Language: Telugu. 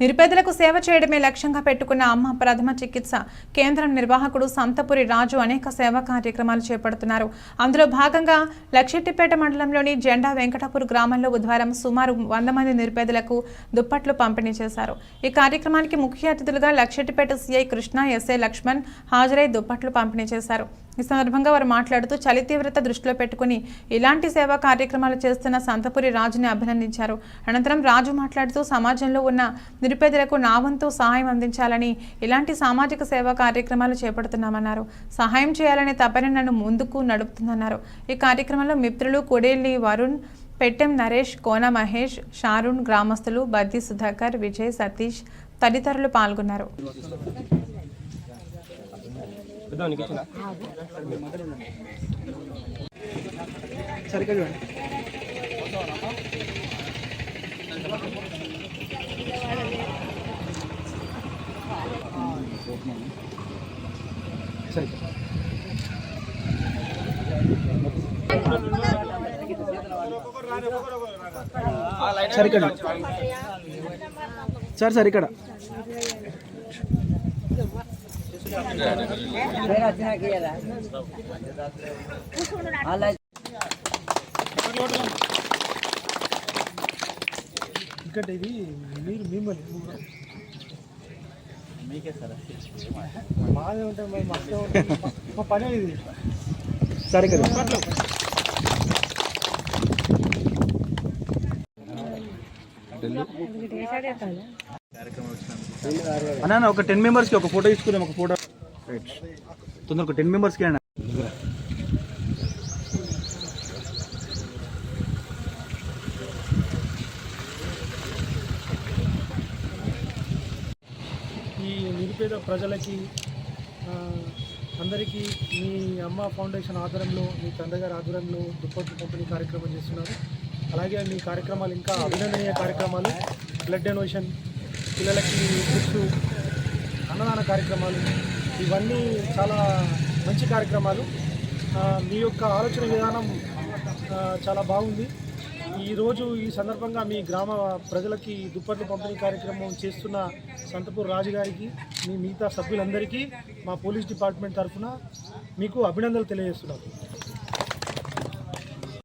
నిరుపేదలకు సేవ చేయడమే లక్ష్యంగా పెట్టుకున్న అమ్మ ప్రథమ చికిత్స. కేంద్రం నిర్వాహకుడు సంతపురి రాజు అనేక సేవా కార్యక్రమాలు చేపడుతున్నారు. అందులో భాగంగా లక్షెట్టిపేట మండలంలోని జెండా వెంకటాపూర్ గ్రామంలో బుధవారం సుమారు వంద మంది నిరుపేదలకు దుప్పట్లు పంపిణీ చేశారు. ఈ కార్యక్రమానికి ముఖ్య అతిథులుగా లక్షెట్టిపేట సిఐ కృష్ణ ఎస్ఐ లక్ష్మణ్ హాజరై దుప్పట్లు పంపిణీ చేశారు. ఈ సందర్భంగా వారు మాట్లాడుతూ చలి తీవ్రత దృష్టిలో పెట్టుకుని ఇలాంటి సేవా కార్యక్రమాలు చేస్తున్న సంతపురి రాజుని అభినందించారు. అనంతరం రాజు మాట్లాడుతూ సమాజంలో ఉన్న నిరుపేదలకు నా వంతు సహాయం అందించాలని ఇలాంటి సామాజిక సేవా కార్యక్రమాలు చేపడుతున్నామన్నారు. సహాయం చేయాలనే తపన నన్ను ముందుకు నడుపుతుందన్నారు. ఈ కార్యక్రమంలో మిత్రులు కొడేలి వరుణ్ పెట్టెం నరేష్ కోన మహేష్ షారుణ్ గ్రామస్తులు బద్ది సుధాకర్ విజయ్ సతీష్ తదితరులు పాల్గొన్నారు. సరిగ్గా పెట్టినాను సరే సార్ ఇక్కడ. సార్ సార్ ఇక్కడ. ఇక్కడ ఇది మీరు మిమ్మల్ని మాదే ఉంటుంది మరి మస్తే ఉంటుంది మా పని ఇది సరే కదా. అన్న ఒక టెన్ మెంబర్స్కి ఒక ఫోటో తీసుకుందాం ఒక ఫోటో. రైట్. తొందర ఒక టెన్ మెంబర్స్కి అన్న ఈ నిరుపేద ప్రజలకి అందరికీ మీ అమ్మ ఫౌండేషన్ ఆధ్వర్యంలో మీ తండ్రిగారి ఆధ్వర్యంలో దుప్పట్లు పంపిణీ కార్యక్రమం చేస్తున్నారు. అలాగే మీ కార్యక్రమాలు ఇంకా అభినందనీయ కార్యక్రమాలు బ్లడ్ డొనేషన్ పిల్లలకి బుక్స్ అన్నదాన కార్యక్రమాలు ఇవన్నీ చాలా మంచి కార్యక్రమాలు. మీ యొక్క ఆలోచన విధానం చాలా బాగుంది. ఈరోజు ఈ సందర్భంగా మీ గ్రామ ప్రజలకి దుప్పట్లు పంపిణీ కార్యక్రమం చేస్తున్న సంతపూర్ రాజు గారికి మీ మిగతా సభ్యులందరికీ మా పోలీస్ డిపార్ట్మెంట్ తరఫున మీకు అభినందనలు తెలియజేస్తున్నాను.